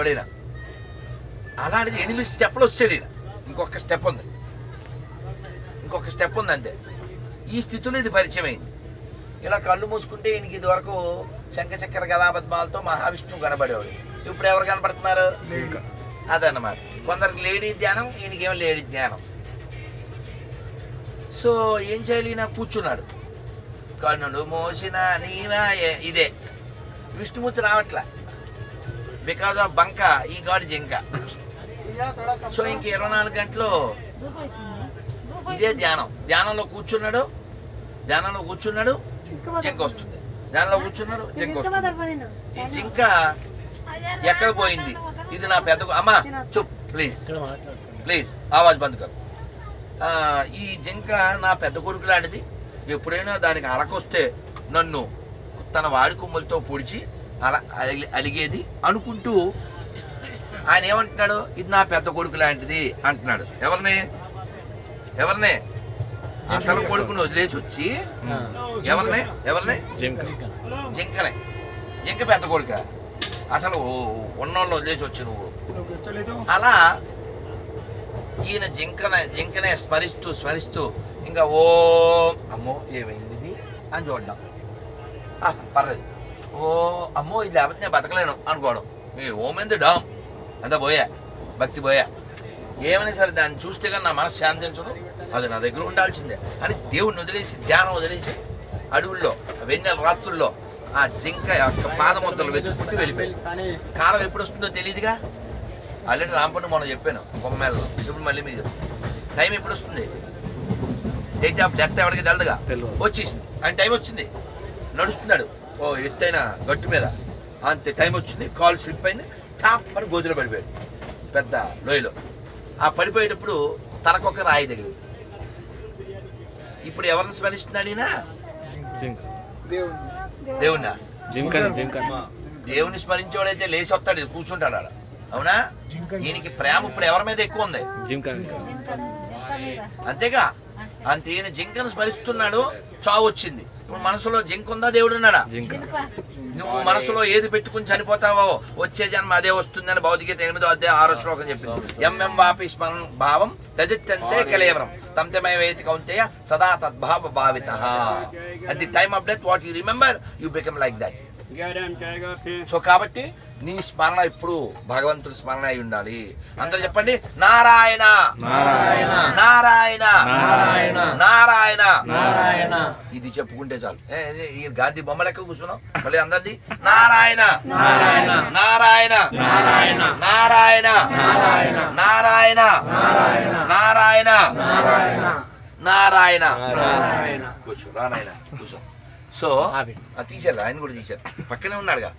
ఎవడైనా. అలాంటిది ఎనిమిది స్టెప్లు వచ్చాడు ఈయన. ఇంకొక స్టెప్ ఉంది. ఇంకొక స్టెప్ ఉంది అంతే ఈ స్థితిలో ఇది పరిచయం అయింది ఇలా కళ్ళు మూసుకుంటే ఈయనకి ఇది వరకు శంఖచక్ర గదాపద్మాలతో మహావిష్ణువు కనబడేవాడు. ఇప్పుడు ఎవరు కనబడుతున్నారు అదన్నమాట. కొందరికి లేడీ ధ్యానం ఈయనకేమో లేడీ ధ్యానం. సో ఏం చేయాలి? ఈయన కూర్చున్నాడు. కన్నులు మోసిన నీవాయే ఇదే. విష్ణుమూర్తి రావట్లా. బికాజ్ ఆఫ్ బంక ఈ గాడి జింక. సో ఇంక ఇరవై నాలుగు గంటలు ఇదే ధ్యానం. ధ్యానంలో కూర్చున్నాడు ధ్యానంలో కూర్చున్నాడు జింక వస్తుంది. ధ్యానంలో కూర్చున్నాడు జింక వస్తుంది. ఈ జింక ఎక్కడ పోయింది? ఇది నా పెద్ద అమ్మా చూప్ ప్లీజ్. ప్లీజ్ ఆవాజ్ బంద్ ఆ, ఈ జింక నా పెద్ద కొడుకు లాంటిది. ఎప్పుడైనా దానికి అలకొస్తే నన్ను తన వాడి కొమ్ములతో పొడిచి అలా అలి- అలిగేది అనుకుంటూ ఆయన ఏమంటున్నాడు? ఇది నా పెద్ద కొడుకు లాంటిది అంటున్నాడు. ఎవరిని? ఎవరిని? అసలు కొడుకుని వదిలేసి వచ్చి ఎవరిని? ఎవరిని? జింకనే. జింక పెద్ద కొడుక? అసలు ఉన్నోళ్ళు వదిలేసి వచ్చి నువ్వు. అలా ఈయన జింకన జింకనే స్మరిస్తూ స్మరిస్తూ ఇంకా ఓ అమ్మో ఏమైంది అని చూడడం. ఆ, పర్లేదు. ఓ అమ్మో ఇది లేకపోతే నేను బతకలేను అనుకోవడం. ఈ ఓమైంది డామ్. అంతా పోయా భక్తి పోయా. ఏమైనా సరే దాన్ని చూస్తే కానీ నా మనసు శాంతించడం అది నా దగ్గర ఉండాల్సిందే. అని దేవుడిని వదిలేసి ధ్యానం వదిలేసి అడవుల్లో వెన్నెల రాత్రుల్లో ఆ జింక యొక్క పాదముద్రలు వెతుక్కుంటూ వెళ్ళిపోయి కాలం ఎప్పుడు వస్తుందో తెలియదుగా ఆల్రెడీ రాంపండు మొన్న చెప్పాను బొమ్మేళ్ళలో ఇప్పుడు మళ్ళీ మీరు టైం ఎప్పుడు వస్తుంది? డేట్ ఆఫ్ డెత్ ఎవరికి తెలదుగా. వచ్చేసింది. ఆయన టైం వచ్చింది. నడుస్తున్నాడు. ఓ ఎత్తైన గట్టు మీద. అంతే టైం వచ్చింది కాల్ స్లిప్ అయింది టాప్ అని గోతులో పడిపోయాడు. పెద్ద లోయలో. ఆ పడిపోయేటప్పుడు తనకొక రాయి తగిలింది. ఇప్పుడు ఎవరిని స్మరిస్తున్నాడు ఈయన దేవుణ్ణా. దేవుని స్మరించేవాడైతే లేచి వస్తాడు కూర్చుంటాడు ఆడ. అవునా? ఈయనకి ప్రేమ ఇప్పుడు ఎవరి మీద ఎక్కువ ఉంది? అంతేగా? అంతే. ఈయన జింకను స్మరిస్తున్నాడు చావు వచ్చింది. ఇప్పుడు మనసులో జింక ఉందా దేవుడు ఉన్నాడా జింక. నువ్వు మనసులో ఏది పెట్టుకుని చనిపోతావో వచ్చే జన్మ అదే వస్తుందని భౌతికత ఎనిమిదో అధ్యాయం ఆరో శ్లోకం చెప్పింది. ఎంఎం వాపి స్మరణ భావం తదిత్యంతే కలేవరం వేతి కౌంతేయ సదా తద్భావ భావిత. At the time of death what you remember you become like that so కాబట్టి నీ స్మరణ ఇప్పుడు భగవంతుడి స్మరణ అయి ఉండాలి అందరూ చెప్పండి నారాయణ నారాయణ నారాయణ నారాయణ నారాయణ నారాయణ ఇది చెప్పుకుంటే చాలు ఈ గాంధీ బొమ్మ లెక్క కూర్చున్నాం మళ్ళీ అందరిది నారాయణ నారాయణ నారాయణ నారాయణ నారాయణ నారాయణ నారాయణ నారాయణ నారాయణ నారాయణ కూర్చో రానాయన కూర్చో సో తీశారు ఆయన కూడా తీశారు పక్కనే ఉన్నాడుగా.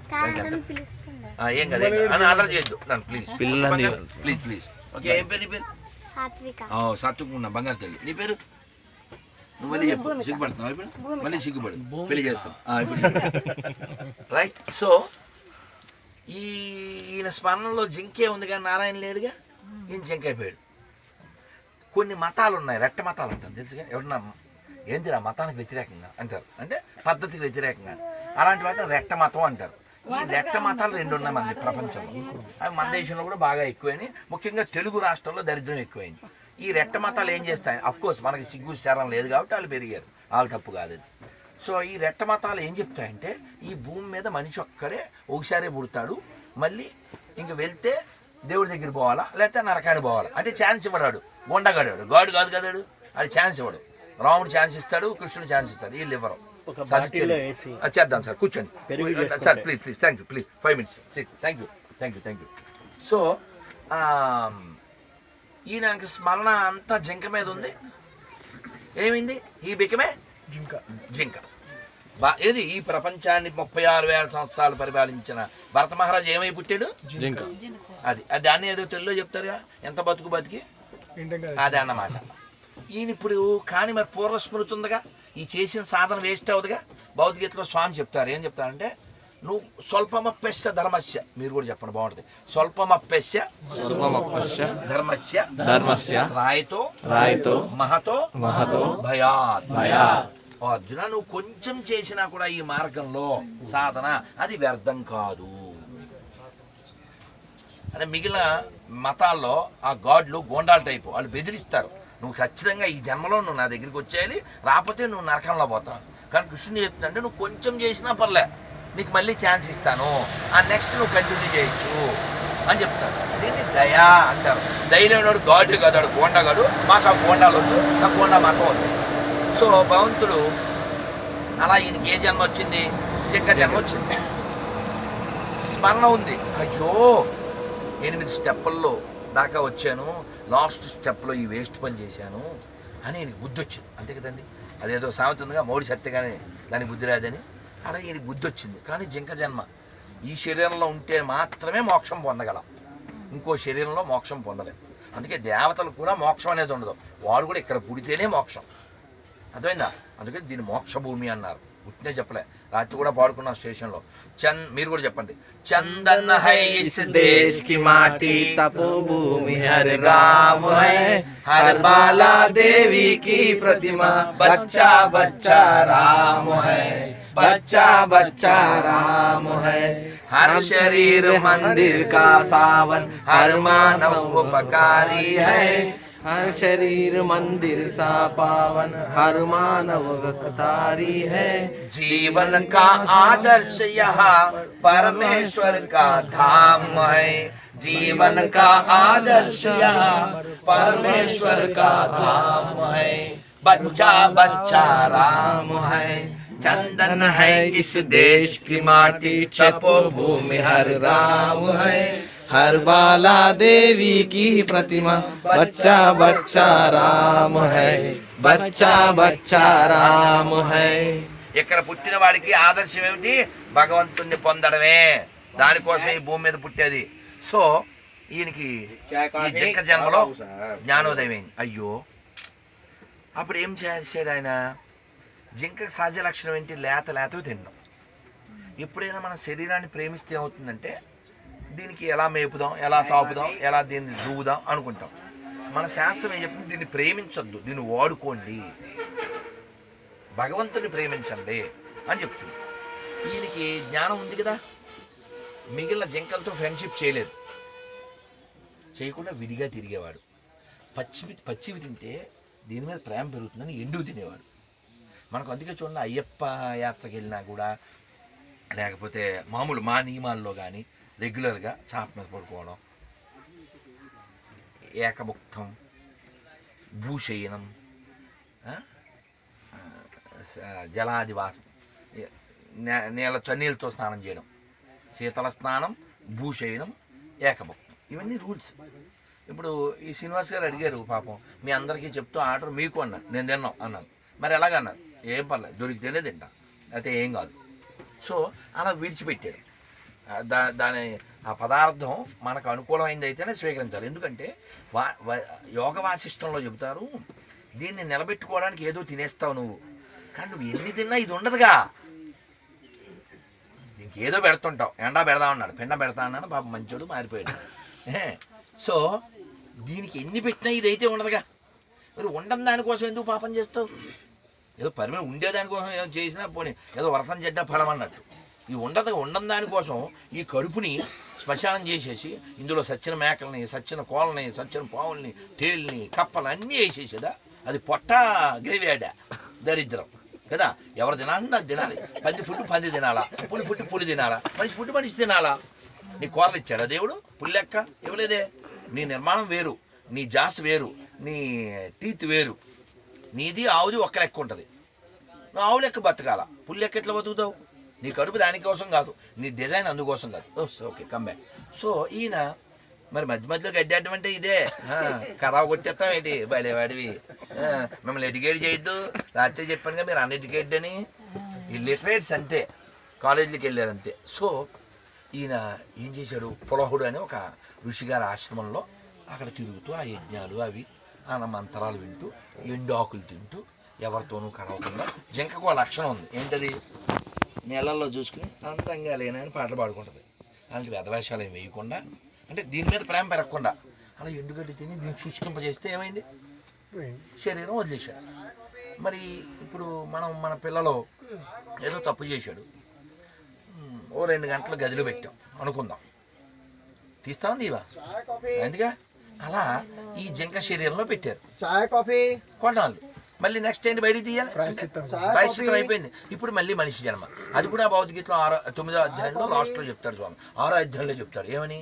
ఏం కదా. అని ఆర్డర్ చేయొద్దు. నన్ను ప్లీజ్ పిల్లల్ని- ప్లీజ్ ప్లీజ్ ఓకే ఏం పేరు నీ పేరు? సాత్విక. సాత్వికున్నా బంగారు తల్లి. నీ పేరు? నువ్వు మళ్ళీ చెప్పు. సిగ్గుపడుతున్నావు ఇప్పుడు? మళ్ళీ సిగ్గుపడు. పెళ్ళి చేస్తాం. ఆ, ఇప్పుడు రైట్ సో ఈ ఈయన స్మరణలో జింకే ఉంది కానీ నారాయణ లేడుగా? ఈయన జింక అయిపోయాడు. కొన్ని మతాలు ఉన్నాయి రెట్ట మతాలు అంటారు తెలుసుగా? ఎవరన్నా ఏంటిరా మతానికి వ్యతిరేకంగా అంటారు. అంటే పద్ధతికి వ్యతిరేకంగా. అలాంటి వాటిని రెట్ట మతం అంటారు. ఈ రెట్ట మతాలు రెండు ఉన్నాయి మన ప్రపంచంలో. అవి మన దేశంలో కూడా బాగా ఎక్కువైనాయి. ముఖ్యంగా తెలుగు రాష్ట్రాల్లో దరిద్రం ఎక్కువైంది. ఈ రెట్ట మతాలు ఏం చేస్తాయి కోర్స్ మనకి సిగ్గు శరం లేదు కాబట్టి వాళ్ళు పెరిగారు. వాళ్ళు తప్పు కాదు సో ఈ రెట్ట మతాలు ఏం చెప్తాయంటే ఈ భూమి మీద మనిషి ఒక్కడే ఒకసారే పుడతాడు. మళ్ళీ ఇంక వెళ్తే దేవుడి దగ్గర పోవాలా? లేకపోతే నరకానికి పోవాలా? అంటే ఛాన్స్ ఇవ్వడాడు. గుండగాడాడు గాడు కాదు కదాడు అది ఛాన్స్ ఇవ్వడు. రాముడు ఛాన్స్ ఇస్తాడు కృష్ణుడు ఛాన్స్ ఇస్తాడు. వీళ్ళు ఇవ్వరు. చేద్దాం సార్ కూర్చోండి. Sir please please thank you please five minutes thank you thank you thank you so ఈయన స్మరణ అంతా జింక మీద ఉంది. ఏమైంది? ఈ బికమే జింక. జింక. బా ఏది? ఈ ప్రపంచాన్ని ముప్పై ఆరు వేల సంవత్సరాలు పరిపాలించిన భరత మహారాజు ఏమై పుట్టాడు? జింక. అది. అది దాన్ని ఏదో తెలుగులో చెప్తారుగా? ఎంత బతుకు బతికి? అదే అన్నమాట. ఈయన ఇప్పుడు కానీ మరి పూర్వ స్మృతి ఉందిగా ఈ చేసిన సాధన వేస్ట్ అవుతుందిగా భౌతికతలో స్వామి చెప్తారు. ఏం చెప్తారంటే నువ్వు స్వల్పమప్యస్య ధర్మస్య. మీరు కూడా చెప్పండి బాగుంటుంది. స్వల్పమప్యస్య శుభమపశ్య ధర్మస్య ధర్మస్య రాయతో రాయితో మహతో మహతో భయాత్. భయాత్. ఓ అర్జున నువ్వు కొంచెం చేసినా కూడా ఈ మార్గంలో సాధన అది వ్యర్థం కాదు. అంటే మిగిలిన మతాల్లో ఆ గాడ్లు గోండాల టైపు వాళ్ళు బెదిరిస్తారు. నువ్వు ఖచ్చితంగా ఈ జన్మలో నువ్వు నా దగ్గరికి వచ్చేయాలి రాకపోతే నువ్వు నరకంలో పోతావు. కానీ కృష్ణుడు చెప్తుందంటే నువ్వు కొంచెం చేసినా పర్లే నీకు మళ్ళీ ఛాన్స్ ఇస్తాను. ఆ నెక్స్ట్ నువ్వు కంటిన్యూ చేయొచ్చు అని చెప్తాడు. దీన్ని దయా అంటారు. దయలేనాడు గాడు కదాడు గోండగాడు మాకు ఆ గోండాలు వద్దు ఆ గోండా మాకు వద్దు. సో భగవంతుడు అలా ఈయనకి ఏ జన్మ వచ్చింది? జింక జన్మ వచ్చింది. స్మరణ ఉంది. అయ్యో ఎనిమిది స్టెప్పుల్లో దాకా వచ్చాను. లాస్ట్ స్టెప్లో ఈ వేస్ట్ పని చేశాను అని ఈయనకి బుద్ధి వచ్చింది. అంతే కదండి? అదేదో సామెత ఉందిగా మోడీ సత్యగానే దానికి బుద్ధి రాదని. అలా ఈయనకి బుద్ధి వచ్చింది. కానీ జింక జన్మ. ఈ శరీరంలో ఉంటే మాత్రమే మోక్షం పొందగలం. ఇంకో శరీరంలో మోక్షం పొందలేం. అందుకే దేవతలకు కూడా మోక్షం అనేది ఉండదు. వాడు కూడా ఇక్కడ పుడితేనే మోక్షం. అర్థమైందా? అందుకే దీన్ని మోక్ష భూమి అన్నారు. పుట్టినే చెప్పలే రాత్రి కూడా పాడుకున్నాం స్టేషన్లో చంద్ మీరు కూడా చెప్పండి చందన్ హై ఇస్ దేశ్ కి మాటి तपोभूमि हर राम है हर बाला देवी की प्रतिमा बच्चा बच्चा राम है बच्चा बच्चा राम है हर शरीर मंदिर का सावन हर मानव उपकारी है हर शरीर मंदिर सा पावन, हर मानव कतारी है। जीवन का आदर्श यह, परमेश्वर का धाम है। जीवन का आदर्श यह, परमेश्वर का धाम है। बच्चा बच्चा राम है। चंदन है इस देश की माटी चपो भूमि हर राम है। हर बाला देवी की प्रतिमा बच्चा बच्चा राम है बच्चा बच्चा राम है ఇక్కడ పుట్టిన వాడికి ఆదర్శం ఏమిటి భగవంతుణ్ణి పొందడమే దానికోసం ఈ భూమి మీద పుట్టేది సో ఈయనకి ఈ జింక జన్మలో జ్ఞానోదయం అయింది అయ్యో అప్పుడు ఏం చేశాడు ఆయన జింక సహజ లక్షణం ఏంటి లేత లేతవి తినడం ఎప్పుడైనా మన శరీరాన్ని ప్రేమిస్తే ఏమవుతుందంటే దీనికి ఎలా మేపుదాం ఎలా తాపుదాం ఎలా దీన్ని దూవుదాం అనుకుంటాం. మన శాస్త్రం ఏం చెప్తుంది? దీన్ని ప్రేమించొద్దు దీన్ని వాడుకోండి. భగవంతుని ప్రేమించండి అని చెప్తుంది. ఈయనకి జ్ఞానం ఉంది కదా? మిగిలిన జింకలతో ఫ్రెండ్షిప్ చేయలేదు. చేయకుండా విడిగా తిరిగేవాడు. పచ్చివి పచ్చివి తింటే దీని మీద ప్రేమ పెరుగుతుందని ఎండుగు తినేవాడు. మనకు అందుకే చూడండి అయ్యప్ప యాత్రకి వెళ్ళినా కూడా లేకపోతే మామూలు మా నియమాల్లో కానీ రెగ్యులర్గా చాప మీద పడుకోవడం. ఏకముక్తం భూశయనం జలాదివాసం నేల చన్నీళ్ళతో స్నానం చేయడం. శీతల స్నానం భూశయనం ఏకభక్తం ఇవన్నీ రూల్స్. ఇప్పుడు ఈ శ్రీనివాస్ గారు అడిగారు పాపం మీ అందరికీ చెప్తూ ఆర్డర్ మీకు అన్నారు. నేను తిన్నాం అన్నాను. మరి ఎలాగన్నారు ఏం పర్లేదు దొరికితేనే తింటా. అయితే ఏం కాదు. సో అలా విడిచిపెట్టారు. దా దాని ఆ పదార్థం మనకు అనుకూలమైంది అయితేనే స్వీకరించాలి. ఎందుకంటే వా యోగ వాసిష్టంలో చెబుతారు దీన్ని నిలబెట్టుకోవడానికి ఏదో తినేస్తావు నువ్వు. కానీ నువ్వు ఎన్ని తిన్నా ఇది ఉండదుగా. దీనికి ఏదో పెడుతుంటావు. ఎండా పెడదామన్నాడు పెండ పెడతా అన్నాడు. పాప మంచోడు మారిపోయాడు. సో దీనికి ఎన్ని పెట్టినా ఇదైతే ఉండదుగా. మరి ఉండం దానికోసం ఎందుకు పాపం చేస్తావు? ఏదో పరిమితి ఉండేదానికోసం ఏదో చేసినా పోనీ ఏదో వ్రతం చెడ్డ ఫలం అన్నట్టు. ఈ ఉండదు ఉండని దానికోసం ఈ కడుపుని శ్మశానం చేసేసి ఇందులో సచ్చిన మేకల్ని సచ్చిన కోళ్ళని సచ్చిన పావుల్ని తేలిని కప్పలు అన్నీ వేసేసేదా? అది పొట్ట గ్రేవేడా దరిద్రం. కదా? ఎవరు తినాలని తినాలి. పంది ఫుడ్ పంది తినాలా? పులి ఫుడ్ పులి తినాలా? మనిషి ఫుడ్ మనిషి తినాలా? నీ కూరలు ఇచ్చాడా దేవుడు? పుల్లెక్క ఇవ్వలేదే. నీ నిర్మాణం వేరు నీ జాస్ వేరు నీ టీత్ వేరు. నీది ఆవుది ఒక్క లెక్క ఉంటుంది. నువ్వు ఆవు లెక్క బతకాల? పుల్లెక్క ఎట్లా బతుకుతావు? నీ కడుపు దానికోసం కాదు నీ డిజైన్ అందుకోసం కాదు. ఓకే కమ్ బ్యాక్ సో ఈయన మరి మధ్య మధ్యలో గడ్డాడడం అంటే ఇదే. ఆ, కొట్టేస్తాం ఏంటి? బలేవాడివి మిమ్మల్ని ఎడ్యుకేట్ చేయొద్దు. రాత్రి చెప్పాను కదా మీరు అన్ఎడ్యుకేటెడ్ అని. ఈ లిటరేట్స్ అంతే. కాలేజీకి వెళ్ళారు అంతే. సో ఈయన ఏం చేశాడు? పులహుడు అని ఒక ఋషిగారి ఆశ్రమంలో అక్కడ తిరుగుతూ ఆ యజ్ఞాలు అవి ఆ మంత్రాలు వింటూ ఎండాకులు తింటూ ఎవరితోనూ కలవకుండా జింకకు ఒక లక్షణం ఉంది. ఏంటది? నీళ్ళల్లో చూసుకుని అందంగా లేనని పాటలు పాడుకుంటుంది. అలాంటి వెధవేషాలు ఏమి వేయకుండా అంటే దీని మీద ప్రేమ పెరగకుండా అలా ఎండుగడ్డి తిని దీన్ని శుష్కింపజేస్తే ఏమైంది? శరీరం వదిలేశాడు. మరి ఇప్పుడు మనం మన పిల్లలు ఏదో తప్పు చేశాడు. ఓ రెండు గంటలు గదిలో పెట్టాం అనుకుందాం. తీస్తా ఉంది ఇవా ఎందుగా అలా ఈ జింక శరీరంలో పెట్టారు. చాయ్ కాఫీ. కొన్నాళ్ళు మళ్ళీ నెక్స్ట్ ఏంటి బయటికి తీయాలి? ప్రాయశ్చిత్తం. అయిపోయింది. ఇప్పుడు మళ్ళీ మనిషి జన్మ. అది కూడా భౌతికతలో ఆరో తొమ్మిదో అధ్యాయంలో లాస్ట్లో చెప్తాడు స్వామి. ఆరో అధ్యాయంలో చెప్తాడు. ఏమని?